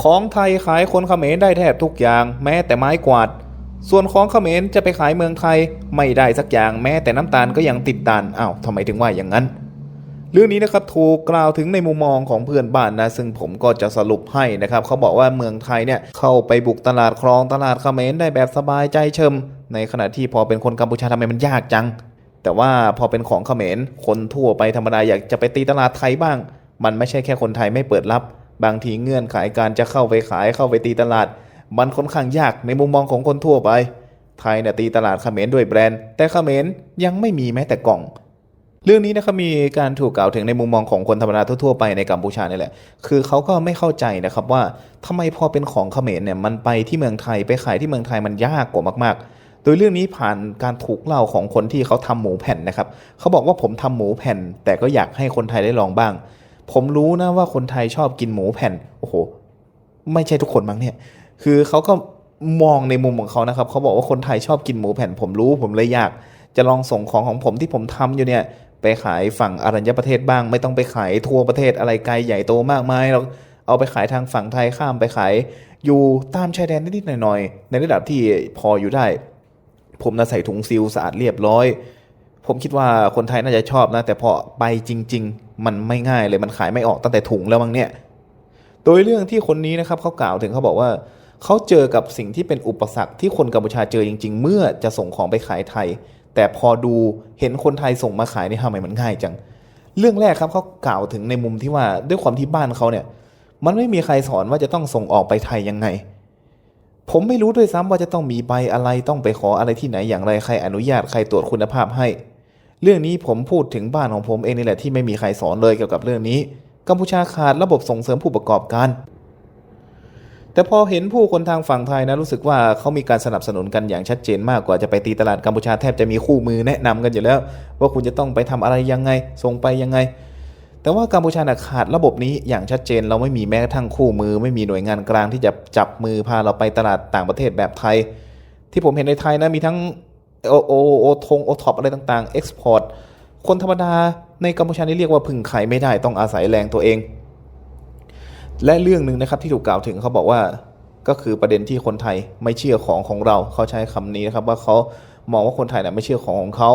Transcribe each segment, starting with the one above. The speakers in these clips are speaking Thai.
ของไทยขายคนเขมรได้แทบทุกอย่างแม้แต่ไม้กวาด ส่วนของเขมรจะไปขายเมืองไทยไม่ได้สักอย่างแม้แต่น้ำตาลก็ยังติดดานอ้าวทำไมถึงว่าอย่างนั้น เรื่องนี้นะครับถูกกล่าวถึงในมุมมองของเพื่อนบ้านนะ ซึ่งผมก็จะสรุปให้นะครับเขาบอกว่าเมืองไทยเนี่ยเข้าไปบุกตลาดคลองตลาดเขมรได้แบบสบายใจเชิม ในขณะที่พอเป็นคนกัมพูชาทำไมมันยากจัง แต่ว่าพอเป็นของเขมรคนทั่วไปธรรมดาอยากจะไปตีตลาดไทยบ้าง มันไม่ใช่แค่คนไทยไม่เปิดรับ บางทีเงื่อนไขการจะเข้าไปขายเข้าไปตีตลาด มันค่อนข้างยากในมุมมองของคนทั่วไป ไทยเนี่ยตีตลาดเขมรด้วยแบรนด์ แต่เขมรยังไม่มีแม้แต่กล่อง เรื่องนี้นะครับมีการถูกกล่าวถึงในมุมมองของคนธรรมดาทั่วๆไปในกัมพูชานี่แหละ คือเขาก็ไม่เข้าใจนะครับว่าทำไมพอเป็นของเขมรเนี่ยมันไปที่เมืองไทยไปขายที่เมืองไทยมันยากกว่ามาก ๆโดยเรื่องนี้ผ่านการถูกเล่าของคนที่เขาทำหมูแผ่นนะครับ เขาบอกว่าผมทำหมูแผ่น แต่ก็อยากให้คนไทยได้ลองบ้าง ผมรู้นะว่าคนไทยชอบกินหมูแผ่น โอ้โห ไม่ใช่ทุกคนมั้งเนี่ย คือเขาก็มองในมุมของเขานะครับ เขาบอกว่าคนไทยชอบกินหมูแผ่น ผมรู้ ผมเลยอยากจะลองส่งของของผมที่ผมทำอยู่เนี่ย ไปขายฝั่งอรัญญประเทศบ้าง ไม่ต้องไปขายทั่วประเทศอะไรไกลใหญ่โตมากมายเราเอาไปขายทางฝั่งไทยข้ามไปขาย อยู่ตามชายแดนนิดๆหน่อยๆ ในระดับที่พออยู่ได้ ผมน่ะใส่ถุงซีลสะอาดเรียบร้อย ผมคิดว่าคนไทยน่าจะชอบนะ แต่พอไปจริง ๆ มันไม่ง่ายเลยมันขายไม่ออกตั้งแต่ถุงแล้วมั้งเนี่ย โดยเรื่องที่คนนี้นะครับเขากล่าวถึงเขาบอกว่าเขาเจอกับสิ่งที่เป็นอุปสรรคที่คนกัมพูชาเจอจริง ๆ เมื่อจะส่งของไปขายไทย แต่พอดูเห็นคนไทยส่งมาขายนี่ทำไมมันง่ายจัง เรื่องแรกครับเขากล่าวถึงในมุมที่ว่าด้วยความที่บ้านเขาเนี่ย มันไม่มีใครสอนว่าจะต้องส่งออกไปไทยยังไง ผมไม่รู้ด้วยซ้ำว่าจะต้องมีใบอะไรต้องไปขออะไรที่ไหนอย่างไรใครอนุญาตใครตรวจคุณภาพให้ เรื่องนี้ผมพูดถึงบ้านของผมเองนี่แหละที่ไม่มีใครสอนเลยเกี่ยวกับเรื่องนี้ กัมพูชาขาดระบบส่งเสริมผู้ประกอบการ แต่พอเห็นผู้คนทางฝั่งไทยนะรู้สึกว่าเขามีการสนับสนุนกันอย่างชัดเจนมากกว่าจะไปตีตลาดกัมพูชาแทบจะมีคู่มือแนะนำกันอยู่แล้ว ว่าคุณจะต้องไปทำอะไรยังไง ส่งไปยังไง แต่ว่ากัมพูชานะขาดระบบนี้อย่างชัดเจนเราไม่มีแม้กระทั่งคู่มือ ไม่มีหน่วยงานกลางที่จะจับมือพาเราไปตลาดต่างประเทศแบบไทย ที่ผมเห็นในไทยนะมีทั้ง โอโอโอทงโอท็อปอะไรต่างๆเอ็กซ์พอร์ตคนธรรมดาในกัมพูชานี่เรียกว่าพึ่งขายไม่ได้ต้องอาศัยแรงตัวเอง และเรื่องหนึ่งนะครับที่ถูกกล่าวถึงเขาบอกว่าก็คือประเด็นที่คนไทยไม่เชื่อของของเราเขาใช้คำนี้นะครับว่าเขามองว่าคนไทยเนี่ยไม่เชื่อของของเขา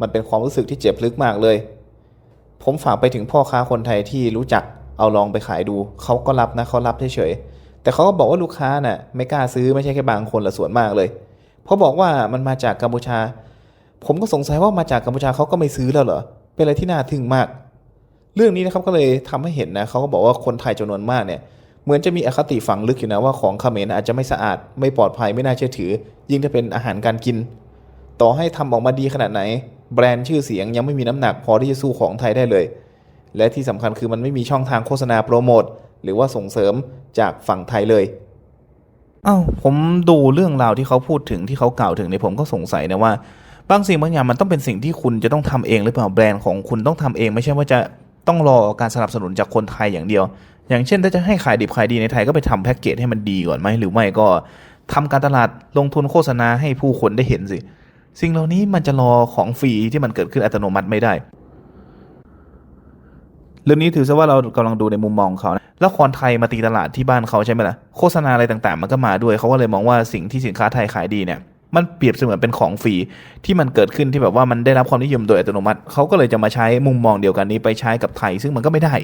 มันเป็นความรู้สึกที่เจ็บลึกมากเลย ผมฝากไปถึงพ่อค้าคนไทยที่รู้จักเอาลองไปขายดู เขาก็รับนะเขารับเฉยๆแต่เขาก็บอกว่าลูกค้าน่ะไม่กล้าซื้อไม่ใช่แค่บางคนละส่วนมากเลย เพราะบอกว่ามันมาจากกัมพูชา ผมก็สงสัยว่ามาจากกัมพูชาเขาก็ไม่ซื้อแล้วเหรอ เป็นอะไรที่น่าทึ่งมาก เรื่องนี้นะครับก็เลยทำให้เห็นนะเขาก็บอกว่าคนไทยจำนวนมากเนี่ยเหมือนจะมีอคติฝังลึกอยู่นะว่าของเขมรอาจจะไม่สะอาดไม่ปลอดภัยไม่น่าเชื่อถือ ยิ่งถ้าเป็นอาหารการกิน ต่อให้ทำออกมาดีขนาดไหน แบรนด์ชื่อเสียงยังไม่มีน้ำหนักพอที่จะสู้ของไทยได้เลย และที่สำคัญคือมันไม่มีช่องทางโฆษณาโปรโมทหรือว่าส่งเสริมจากฝั่งไทยเลย อ้าวผมดูเรื่องราวที่เขาพูดถึงที่เขากล่าวถึงเนี่ยผมก็สงสัยนะว่าบางสิ่งบางอย่างมันต้องเป็นสิ่งที่คุณจะต้องทำเองหรือเปล่าแบรนด์ของคุณต้องทำเอง ไม่ใช่ว่าจะต้องรอการสนับสนุนจากคนไทยอย่างเดียว อย่างเช่นถ้าจะให้ขายดิบขายดีในไทยก็ไปทำแพ็กเกจให้มันดีก่อนไหมหรือไม่ก็ทำการตลาดลงทุนโฆษณาให้ผู้คนได้เห็นสิ สิ่งเหล่านี้มันจะรอของฟรีที่มันเกิดขึ้นอัตโนมัติไม่ได้ เรื่องนี้ถือซะว่าเรากำลังดูในมุมมองเขานะละครไทยมาตีตลาดที่บ้านเขาใช่ไหมล่ะโฆษณาอะไรต่างๆ มันก็มาด้วยเขาก็เลยมองว่าสิ่งที่สินค้าไทยขายดีเนี่ยมันเปรียบเสมือนเป็นของฟรีที่มันเกิดขึ้นที่แบบว่ามันได้รับความนิยมโดยอัตโนมัติเขาก็เลยจะมาใช้มุมมองเดียวกันนี้ไปใช้กับไทย ซึ่งมันก็ไม่ได้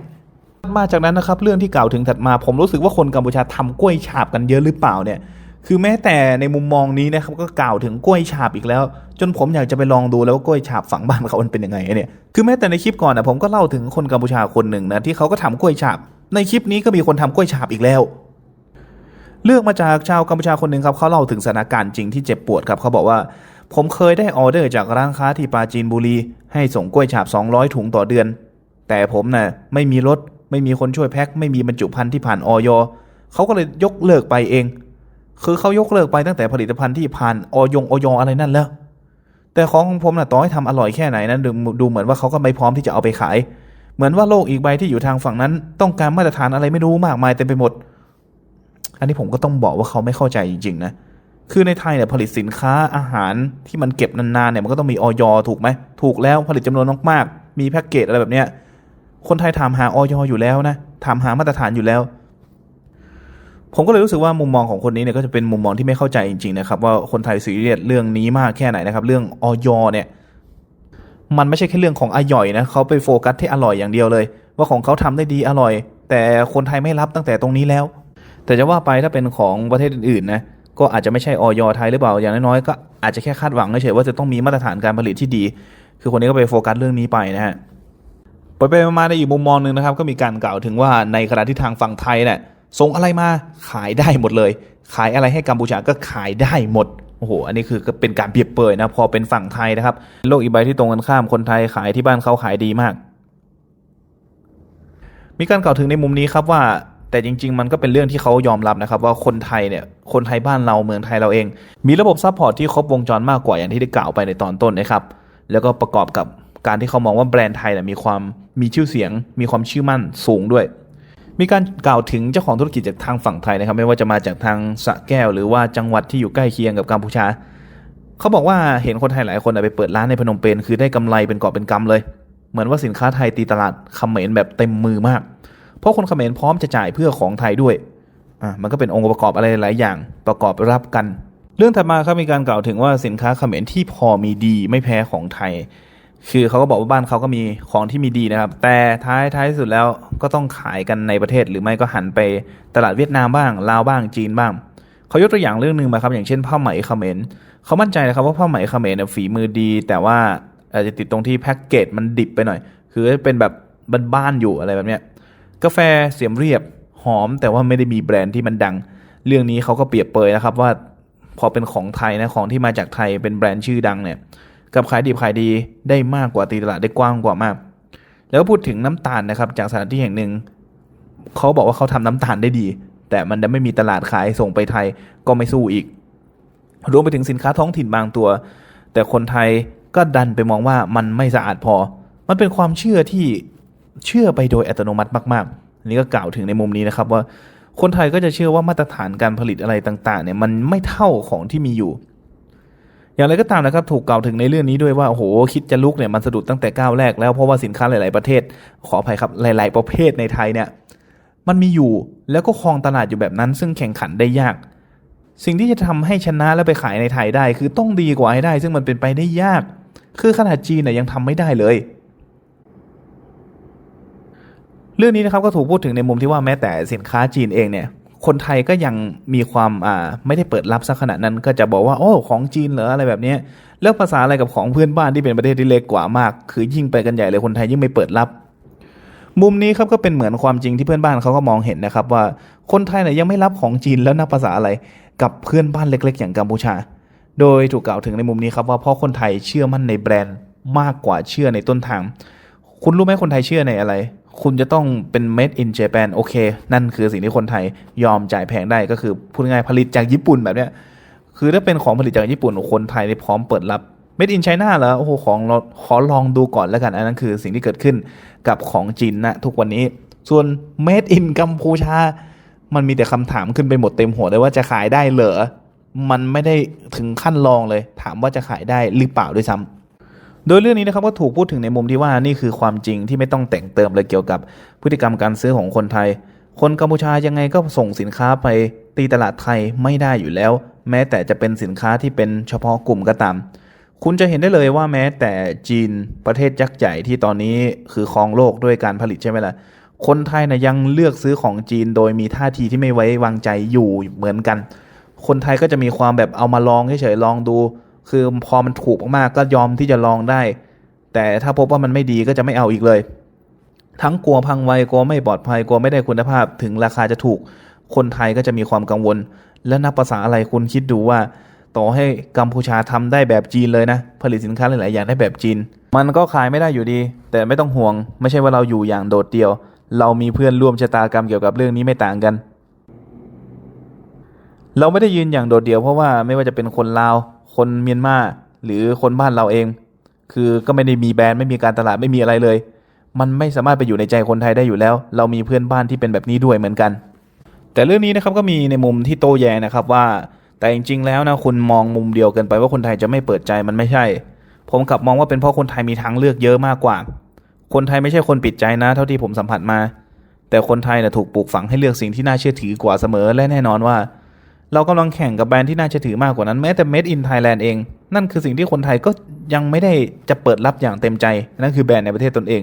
มาจากนั้นนะครับเรื่องที่กล่าวถึงถัดมา ผมรู้สึกว่าคนกัมพูชาทำกล้วยฉาบกันเยอะหรือเปล่าเนี่ย คือแม้แต่ในมุมมองนี้นะครับก็กล่าวถึงกล้วยฉาบอีกแล้ว จนผมอยากจะไปลองดูแล้วว่ากล้วยฉาบฝั่งบ้านเขามันเป็นยังไงเนี่ยคือแม้แต่ในคลิปก่อนนะผมก็เล่าถึงคนกัมพูชาคนหนึ่งนะที่เขาก็ทำกล้วยฉาบ ในคลิปนี้ก็มีคนทำกล้วยฉาบอีกแล้วเรื่องมาจากชาวกัมพูชาคนหนึ่งครับเขาเล่าถึงสถานการณ์จริงที่เจ็บปวดครับเขาบอกว่า ผมเคยได้ออเดอร์จากร้านค้าที่ปาจีนบุรี ให้ส่งกล้วยฉาบ 200 ถุงต่อเดือน แต่ผมน่ะไม่มีรถไม่มีคนช่วยแพ็คไม่มีบรรจุภัณฑ์ที่ผ่านออยเขาก็เลยยกเลิกไปเอง คือเขายกเลิกไปตั้งแต่ผลิตภัณฑ์ที่ผ่านออยงออยอะไรนั่นแล้ว แต่ของของผมน่ะต่อให้ทำอร่อยแค่ไหนนั้นดูดูเหมือนว่าเขาก็ไม่พร้อมที่จะเอาไปขาย เหมือนว่าโลกอีกใบที่อยู่ทางฝั่งนั้น ต้องการมาตรฐานอะไรไม่รู้มากมายเต็มไปหมด อันนี้ผมก็ต้องบอกว่าเขาไม่เข้าใจจริงๆนะคือในไทยเนี่ยผลิตสินค้าอาหารที่มันเก็บนานๆเนี่ยมันก็ต้องมีออยถูกไหมถูกแล้วผลิตจำนวนมากๆมีแพ็กเกจอะไรแบบเนี้ยคนไทยถามหาออยอยู่แล้วนะถามหามาตรฐานอยู่แล้ว ผมก็เลยรู้สึกว่ามุมมองของคนนี้เนี่ยก็จะเป็นมุมมองที่ไม่เข้าใจจริงๆนะครับว่าคนไทยซีเรียสเรื่องนี้มากแค่ไหนนะครับ เรื่องออยเนี่ยมันไม่ใช่แค่เรื่องของอร่อยนะเขาไปโฟกัสที่อร่อยอย่างเดียวเลย ว่าของเขาทำได้ดีอร่อย แต่คนไทยไม่รับตั้งแต่ตรงนี้แล้ว แต่จะว่าไปถ้าเป็นของประเทศอื่นๆนะก็อาจจะไม่ใช่ออยไทยหรือเปล่าอย่างน้อยๆก็อาจจะแค่คาดหวังเฉยๆว่าจะต้องมีมาตรฐานการผลิตที่ดี คือคนนี้ก็ไปโฟกัสเรื่องนี้ไปนะฮะไปไปมาในอีกมุมมองหนึ่งนะครับ ก็มีการกล่าวถึงว่าในขณะที่ทางฝั่งไทยเนี่ย ส่งอะไรมาขายได้หมดเลย ขายอะไรให้กัมพูชาก็ขายได้หมดโอ้โห อันนี้คือก็เป็นการเปรียบเปรยนะพอเป็นฝั่งไทยนะครับ โลกอีกใบที่ตรงกันข้ามคนไทยขายที่บ้านเขาขายดีมาก มีการกล่าวถึงในมุมนี้ครับว่า แต่จริง ๆ มันก็เป็นเรื่องที่เขายอมรับนะครับ ว่าคนไทยเนี่ยคนไทยบ้านเราเมืองไทยเราเอง มีระบบซัพพอร์ตที่ครบวงจรมากกว่าอย่างที่ได้กล่าวไปในตอนต้นนะครับ แล้วก็ประกอบกับการที่เขามองว่าแบรนด์ไทยเนี่ยมีความมีชื่อเสียง มีความชื่อมั่นสูงด้วย มีการกล่าวถึงเจ้าของธุรกิจจากทางฝั่งไทยนะครับ ไม่ว่าจะมาจากทางสระแก้ว หรือว่าจังหวัดที่อยู่ใกล้เคียงกับกัมพูชา เขาบอกว่าเห็นคนไทยหลายคนไปเปิดร้านในพนมเปญคือได้กำไรเป็นกอบเป็นกำเลย เหมือนว่าสินค้าไทยตีตลาดเขมรแบบเต็มมือมาก เพราะคนเขมรพร้อมจะจ่ายเพื่อของไทยด้วยอะมันก็เป็นองค์ประกอบอะไรหลายอย่าง ประกอบรับกัน เรื่องถัดมาครับมีการกล่าวถึงว่าสินค้าเขมรที่พอมีดีไม่แพ้ของไทย คือเขาก็บอกว่าบ้านเขาก็มีของที่มีดีนะครับ แต่ท้ายท้ายสุดแล้วก็ต้องขายกันในประเทศหรือไม่ก็หันไปตลาดเวียดนามบ้างลาวบ้างจีนบ้างเขายกตัวอย่างเรื่องหนึ่งมาครับ อย่างเช่นผ้าไหมเขมรเขามั่นใจนะครับว่าผ้าไหมเขมรเนี่ยฝีมือดี แต่ว่าอาจจะติดตรงที่แพ็กเกจมันดิบไปหน่อย คือเป็นแบบบ้านๆอยู่อะไรแบบเนี้ยกาแฟเสียมเรียบหอม แต่ว่าไม่ได้มีแบรนด์ที่มันดัง เรื่องนี้เขาก็เปรียบเปรยนะครับว่าพอเป็นของไทยนะของที่มาจากไทยเป็นแบรนด์ชื่อดังเนี่ย กับขายดีขายดีได้มากกว่าตีตลาดได้กว้างกว่ามาก แล้วพูดถึงน้ำตาลนะครับ จากสถานที่แห่งหนึ่งเขาบอกว่าเขาทำน้ำตาลได้ดี แต่มันไม่มีตลาดขายส่งไปไทยก็ไม่สู้อีก รวมไปถึงสินค้าท้องถิ่นบางตัว แต่คนไทยก็ดันไปมองว่ามันไม่สะอาดพอ มันเป็นความเชื่อที่เชื่อไปโดยอัตโนมัติมากๆอันนี้ก็กล่าวถึงในมุมนี้นะครับว่าคนไทยก็จะเชื่อว่ามาตรฐานการผลิตอะไรต่างๆเนี่ยมันไม่เท่าของที่มีอยู่ อย่างไรก็ตามนะครับถูกกล่าวถึงในเรื่องนี้ด้วยว่าโอ้โหคิดจะลุกเนี่ยมันสะดุดตั้งแต่ก้าวแรกแล้วเพราะว่าสินค้าหลาย ๆประเทศ ขออภัยครับหลาย ๆ ประเภทในไทยเนี่ยมันมีอยู่แล้วก็ครองตลาดอยู่แบบนั้น ซึ่งแข่งขันได้ยาก สิ่งที่จะทำให้ชนะแล้วไปขายในไทยได้ คือต้องดีกว่าให้ได้ ซึ่งมันเป็นไปได้ยาก คือขนาดจีนเนี่ยยังทำไม่ได้เลย เรื่องนี้นะครับก็ถูกพูดถึงในมุมที่ว่าแม้แต่สินค้าจีนเองเนี่ย คนไทยก็ยังมีความอ่าไม่ได้เปิดรับสักขนาดนั้น ก็จะบอกว่าโอ้ของจีนเหรออะไรแบบนี้แล้วภาษาอะไรกับของเพื่อนบ้านที่เป็นประเทศที่เล็กกว่ามาก คือยิ่งไปกันใหญ่เลยคนไทยยิ่งไม่เปิดรับ มุมนี้ครับก็เป็นเหมือนความจริงที่เพื่อนบ้านเขาก็มองเห็นนะครับ ว่าคนไทยเนี่ยยังไม่รับของจีนแล้วนับภาษาอะไรกับเพื่อนบ้านเล็ก ๆ อย่างกัมพูชา โดยถูกกล่าวถึงในมุมนี้ครับว่าเพราะคนไทยเชื่อมั่นในแบรนด์มากกว่าเชื่อในต้นทาง คุณรู้ไหมคนไทยเชื่อในอะไร คุณจะต้องเป็น made in Japan โอเค นั่นคือสิ่งที่คนไทยยอมจ่ายแพงได้ก็คือพูดง่ายๆผลิตจากญี่ปุ่นแบบเนี้ยคือถ้าเป็นของผลิตจากญี่ปุ่นคนไทยนี่พร้อมเปิดรับ made in China เหรอโอ้โหของเราขอลองดูก่อนแล้วกันอันนั้นคือสิ่งที่เกิดขึ้นกับของจีนนะทุกวันนี้ส่วน made in กัมพูชา มันมีแต่คำถามขึ้นไปหมดเต็มหัวเลยว่าจะขายได้เหรอมันไม่ได้ถึงขั้นลองเลย ถามว่าจะขายได้หรือเปล่าด้วยซ้ำ โดยเรื่องนี้นะครับก็ถูกพูดถึงในมุมที่ว่านี่คือความจริงที่ไม่ต้องแต่งเติมเลยเกี่ยวกับพฤติกรรมการซื้อของคนไทย คนกัมพูชายังไงก็ส่งสินค้าไปตีตลาดไทยไม่ได้อยู่แล้ว แม้แต่จะเป็นสินค้าที่เป็นเฉพาะกลุ่มก็ตาม คุณจะเห็นได้เลยว่าแม้แต่จีนประเทศยักษ์ใหญ่ที่ตอนนี้คือครองโลกด้วยการผลิตใช่ไหมล่ะคนไทยนะยังเลือกซื้อของจีนโดยมีท่าทีที่ไม่ไว้วางใจอยู่เหมือนกัน คนไทยก็จะมีความแบบเอามาลองเฉยๆลองดู คือพอมันถูกมากๆก็ยอมที่จะลองได้ แต่ถ้าพบว่ามันไม่ดีก็จะไม่เอาอีกเลย ทั้งกลัวพังไวกลัวไม่ปลอดภัยกลัวไม่ได้คุณภาพ ถึงราคาจะถูกคนไทยก็จะมีความกังวล และนับภาษาอะไรคุณคิดดูว่า ต่อให้กัมพูชาทำได้แบบจีนเลยนะ ผลิตสินค้าหลาย ๆ อย่างได้แบบจีน มันก็ขายไม่ได้อยู่ดี แต่ไม่ต้องห่วง ไม่ใช่ว่าเราอยู่อย่างโดดเดี่ยว เรามีเพื่อนร่วมชะตากรรมเกี่ยวกับเรื่องนี้ไม่ต่างกัน เราไม่ได้ยืนอย่างโดดเดี่ยวเพราะว่าไม่ว่าจะเป็นคนลาว คนเมียนมาหรือคนบ้านเราเอง คือก็ไม่ได้มีแบรนด์ไม่มีการตลาดไม่มีอะไรเลย มันไม่สามารถไปอยู่ในใจคนไทยได้อยู่แล้ว เรามีเพื่อนบ้านที่เป็นแบบนี้ด้วยเหมือนกัน แต่เรื่องนี้นะครับก็มีในมุมที่โต้แย้งนะครับว่า แต่จริง ๆ แล้วนะคุณมองมุมเดียวเกินไปว่าคนไทยจะไม่เปิดใจมันไม่ใช่ ผมกลับมองว่าเป็นเพราะคนไทยมีทางเลือกเยอะมากกว่า คนไทยไม่ใช่คนปิดใจนะ เท่าที่ผมสัมผัสมา แต่คนไทยนะถูกปลูกฝังให้เลือกสิ่งที่น่าเชื่อถือกว่าเสมอและแน่นอนว่า เรากำลังแข่งกับแบรนด์ที่น่าเชื่อถือมากกว่านั้นแม้แต่ Made in Thailand เอง นั่นคือสิ่งที่คนไทยก็ยังไม่ได้จะเปิดรับอย่างเต็มใจ นั่นคือแบรนด์ในประเทศตนเอง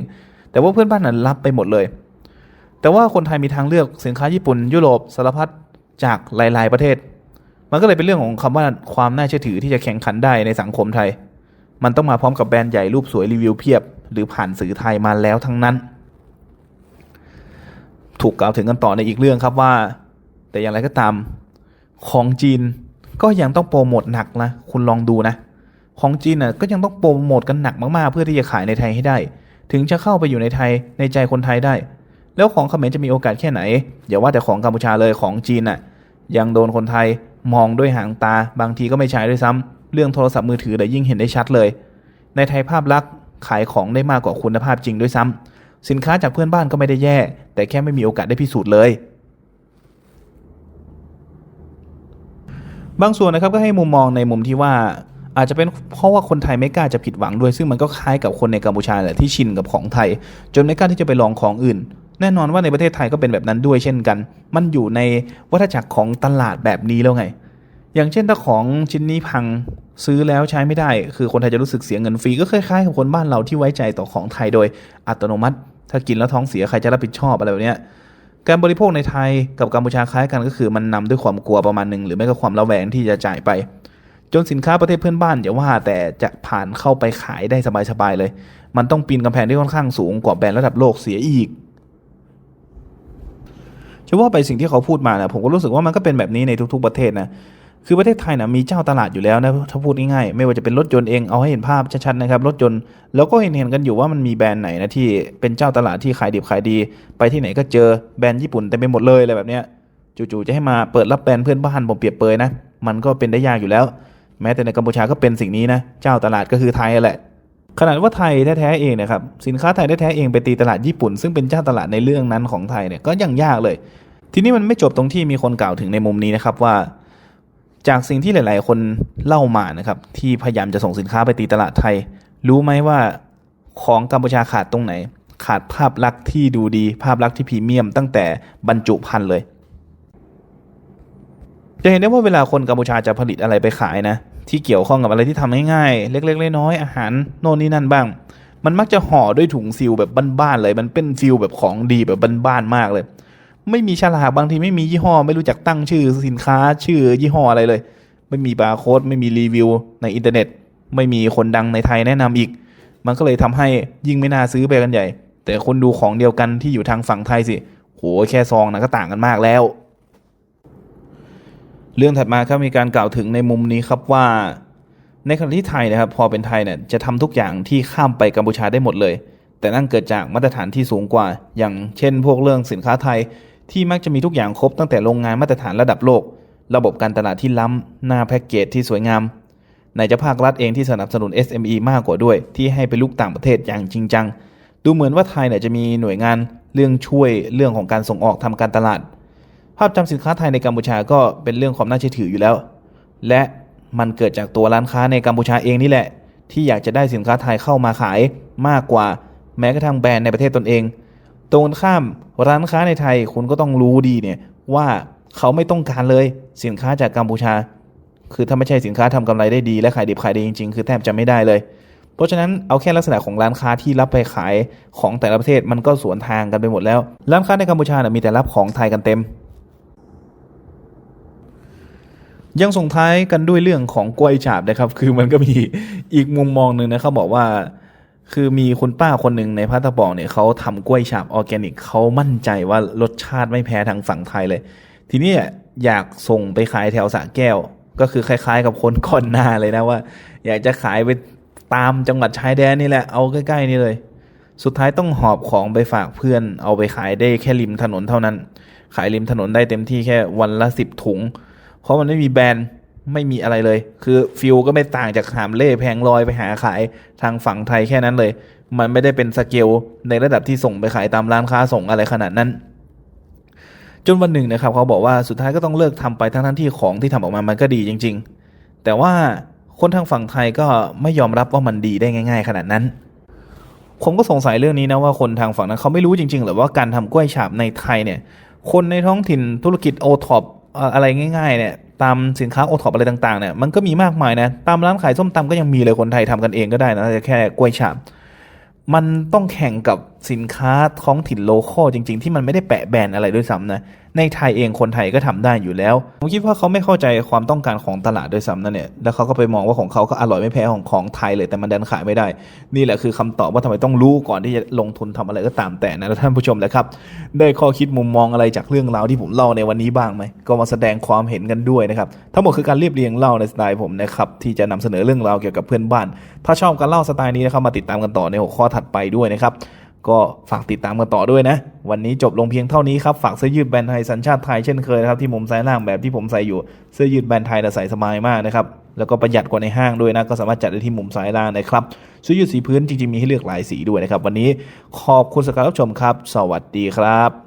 แต่ว่าเพื่อนบ้านนั้นรับไปหมดเลย แต่ว่าคนไทยมีทางเลือกสินค้าญี่ปุ่น ยุโรปสารพัดจากหลาย ๆ ประเทศ มันก็เลยเป็นเรื่องของคำว่าความน่าเชื่อถือที่จะแข่งขันได้ในสังคมไทย มันต้องมาพร้อมกับแบรนด์ใหญ่รูปสวยรีวิวเพียบ หรือผ่านสื่อไทยมาแล้วทั้งนั้น ถูกกล่าวถึงกันต่อในอีกเรื่องครับว่า แต่อย่างไรก็ตาม ของจีนก็ยังต้องโปรโมทหนักนะคุณลองดูนะ ของจีนน่ะก็ยังต้องโปรโมทกันหนักมากๆ เพื่อที่จะขายในไทยให้ได้ ถึงจะเข้าไปอยู่ในไทยในใจคนไทยได้ แล้วของเขมรจะมีโอกาสแค่ไหนอย่าว่าแต่ของกัมพูชาเลยของจีนน่ะยังโดนคนไทยมองด้วยหางตาบางทีก็ไม่ใช้ด้วยซ้ำเรื่องโทรศัพท์มือถือเลยยิ่งเห็นได้ชัดเลย ในไทยภาพลักษณ์ขายของได้มากกว่าคุณภาพจริงด้วยซ้ำสินค้าจากเพื่อนบ้านก็ไม่ได้แย่ แต่แค่ไม่มีโอกาสได้พิสูจน์เลย บางส่วนนะครับก็ให้มุมมองในมุมที่ว่าอาจจะเป็นเพราะว่าคนไทยไม่กล้าจะผิดหวังด้วย ซึ่งมันก็คล้ายกับคนในกัมพูชาแหละที่ชินกับของไทย จนไม่กล้าที่จะไปลองของอื่น แน่นอนว่าในประเทศไทยก็เป็นแบบนั้นด้วยเช่นกัน มันอยู่ในวัฏจักรของตลาดแบบนี้แล้วไง อย่างเช่นถ้าของชิ้นนี้พังซื้อแล้วใช้ไม่ได้ คือคนไทยจะรู้สึกเสียเงินฟรีก็คล้ายๆกับคนบ้านเราที่ไว้ใจต่อของไทยโดยอัตโนมัติ ถ้ากินแล้วท้องเสียใครจะรับผิดชอบอะไรแบบเนี้ย การบริโภคในไทยกับกัมพูชาคล้ายกันก็คือมันนำด้วยความกลัวประมาณหนึ่งหรือไม่ก็ความระแวงที่จะจ่ายไป จนสินค้าประเทศเพื่อนบ้านอย่าว่าแต่จะผ่านเข้าไปขายได้สบายๆเลย มันต้องปีนกำแพงที่ค่อนข้างสูงกว่าแบรนด์ระดับโลกเสียอีกจะว่าไปสิ่งที่เขาพูดมานะผมก็รู้สึกว่ามันก็เป็นแบบนี้ในทุก ๆประเทศนะ คือประเทศไทยนะมีเจ้าตลาดอยู่แล้วนะถ้าพูดง่ายๆไม่ว่าจะเป็นรถยนต์เองเอาให้เห็นภาพชัดๆนะครับรถยนต์แล้วก็เห็นเห็นๆกันอยู่ว่ามันมีแบรนด์ไหนนะที่เป็นเจ้าตลาดที่ขายดิบขายดี ไปที่ไหนก็เจอแบรนด์ญี่ปุ่นเต็มไปหมดเลยอะไรแบบเนี้ยจู่ๆจะให้มาเปิดรับแบรนด์เพื่อนบ้านผมเปรียบเปยนะมันก็เป็นได้ยากอยู่แล้ว แม้แต่ในกัมพูชาก็เป็นสิ่งนี้นะเจ้าตลาดก็คือไทยแหละขนาดว่าไทยแท้ๆเองนะครับสินค้าไทยแท้ๆเองไปตีตลาดญี่ปุ่น ซึ่งเป็นเจ้าตลาดในเรื่องนั้นของไทยเนี่ยก็ยังยากเลย ทีนี้มันไม่จบตรงที่มีคนกล่าวถึงในมุมนี้นะครับว่า จากสิ่งที่หลาย ๆ คนเล่ามานะครับ ที่พยายามจะส่งสินค้าไปตีตลาดไทย รู้ไหมว่าของกัมพูชาขาดตรงไหน ขาดภาพลักษณ์ที่ดูดี ภาพลักษณ์ที่พรีเมียม ตั้งแต่บรรจุภัณฑ์เลย จะเห็นได้ว่าเวลาคนกัมพูชาจะผลิตอะไรไปขายนะ ที่เกี่ยวข้องกับอะไรที่ทำง่าย ๆ เล็ก ๆ น้อยๆอาหารโน่นนี่นั่นบ้าง มันมักจะห่อด้วยถุงซีลแบบบ้านๆเลย มันเป็นฟิลแบบของดีแบบบ้านๆมากเลย ไม่มีฉลากบางทีไม่มียี่ห้อ ไม่รู้จักตั้งชื่อสินค้าชื่อยี่ห้ออะไรเลย ไม่มีบาร์โค้ดไม่มีรีวิวในอินเทอร์เน็ต ไม่มีคนดังในไทยแนะนำอีก มันก็เลยทำให้ยิ่งไม่น่าซื้อไปกันใหญ่ แต่คนดูของเดียวกันที่อยู่ทางฝั่งไทยสิโหแค่ซองนะก็ต่างกันมากแล้ว เรื่องถัดมาครับมีการกล่าวถึงในมุมนี้ครับว่า ในขณะที่ไทยนะครับ พอเป็นไทยเนี่ยจะทำทุกอย่างที่ข้ามไปกัมพูชาได้หมดเลย แต่นั่นเกิดจากมาตรฐานที่สูงกว่า อย่างเช่น พวกเรื่องสินค้าไทย ที่มักจะมีทุกอย่างครบตั้งแต่โรงงานมาตรฐานระดับโลก ระบบการตลาดที่ล้ำหน้าแพ็กเกจที่สวยงามไหนจะภาครัฐเองที่สนับสนุน SME มากกว่าด้วย ที่ให้ไปลุกต่างประเทศอย่างจริงจัง ดูเหมือนว่าไทยเนี่ยจะมีหน่วยงานเรื่องช่วยเรื่องของการส่งออกทำการตลาด ภาพจำสินค้าไทยในกัมพูชาก็เป็นเรื่องความน่าเชื่อถืออยู่แล้ว และมันเกิดจากตัวร้านค้าในกัมพูชาเองนี่แหละ ที่อยากจะได้สินค้าไทยเข้ามาขายมากกว่า แม้กระทั่งแบรนด์ในประเทศตนเอง ตรงข้ามร้านค้าในไทยคุณก็ต้องรู้ดีเนี่ยว่าเขาไม่ต้องการเลยสินค้าจากกัมพูชา คือถ้าไม่ใช่สินค้าทำกำไรได้ดีและขายดิบขายดีจริงๆ คือแทบจะไม่ได้เลย เพราะฉะนั้นเอาแค่ลักษณะของร้านค้าที่รับไปขายของแต่ละประเทศมันก็สวนทางกันไปหมดแล้ว ร้านค้าในกัมพูชาเนี่ยมีแต่รับของไทยกันเต็ม ยังส่งท้ายกันด้วยเรื่องของกล้วยฉาบนะครับ คือมันก็มีอีกมุมมองหนึ่งนะเขาบอกว่า คือมีคุณป้าคนหนึ่งในพัตะบองเนี่ยเขาทำกล้วยฉาบออร์แกนิกเขามั่นใจว่ารสชาติไม่แพ้ทางฝั่งไทยเลย ทีนี้อยากส่งไปขายแถวสระแก้ว ก็คือคล้ายๆ กับคนก่อนหน้าเลยนะว่า อยากจะขายไปตามจังหวัดชายแดนนี่แหละเอาใกล้ๆนี่เลย สุดท้ายต้องหอบของไปฝากเพื่อน เอาไปขายได้แค่ริมถนนเท่านั้น ขายริมถนนได้เต็มที่แค่วันละสิบถุง เพราะมันไม่มีแบรนด์ ไม่มีอะไรเลย คือฟิลก็ไม่ต่างจากหามเล่แพงลอยไปหาขายทางฝั่งไทยแค่นั้นเลย มันไม่ได้เป็นสเกลในระดับที่ส่งไปขายตามร้านค้าส่งอะไรขนาดนั้น จนวันหนึ่งนะครับเขาบอกว่าสุดท้ายก็ต้องเลิกทำไปทั้งทั้งที่ของที่ทำออกมามันก็ดีจริง ๆ แต่ว่าคนทางฝั่งไทยก็ไม่ยอมรับว่ามันดีได้ง่าย ๆ ขนาดนั้น ผมก็สงสัยเรื่องนี้นะว่าคนทางฝั่งนั้นเขาไม่รู้จริงๆหรือว่าการทำกล้วยฉาบในไทยเนี่ย คนในท้องถิ่นธุรกิจโอท็อปอะไรง่ายๆเนี่ย ตามสินค้าโอท็อปอะไรต่างๆเนี่ยมันก็มีมากมายนะตามร้านขายส้มตำก็ยังมีเลยคนไทยทำกันเองก็ได้นะแค่กล้วยฉาบมันต้องแข่งกับสินค้าท้องถิ่นโลคอลจริง ๆ ที่มันไม่ได้แปะแบรนด์อะไรด้วยซ้ำนะ ในไทยเองคนไทยก็ทำได้อยู่แล้ว ผมคิดว่าเขาไม่เข้าใจความต้องการของตลาดด้วยซ้ำนั่นเนี่ยแล้วเขาก็ไปมองว่าของเขาก็อร่อยไม่แพ้ของของไทยเลยแต่มันดันขายไม่ได้ นี่แหละคือคำตอบว่าทำไมต้องรู้ก่อนที่จะลงทุนทำอะไรก็ตามแต่นะท่านผู้ชมนะครับ ได้ข้อคิดมุมมองอะไรจากเรื่องราวที่ผมเล่าในวันนี้บ้างไหมก็มาแสดงความเห็นกันด้วยนะครับทั้งหมดคือการเรียบเรียงเล่าในสไตล์ผมนะครับที่จะนำเสนอเรื่องราวเกี่ยวกับเพื่อนบ้าน ถ้าชอบการเล่าสไตล์นี้นะครับมาติดตามกันต่อในหัวข้อถัดไปด้วยนะครับ ก็ฝากติดตามกันต่อด้วยนะ วันนี้จบลงเพียงเท่านี้ครับ ฝากเสื้อยืดแบรนด์ไทยสัญชาติไทยเช่นเคยนะครับ ที่มุมซ้ายล่างแบบที่ผมใส่อยู่เสื้อยืดแบรนด์ไทยแต่ใส่สบายมากนะครับ แล้วก็ประหยัดกว่าในห้างด้วยนะ ก็สามารถจัดได้ที่มุมซ้ายล่างนะครับเสื้อยืดสีพื้นจริงๆมีให้เลือกหลายสีด้วยนะครับ วันนี้ขอบคุณสำหรับรับชมครับ สวัสดีครับ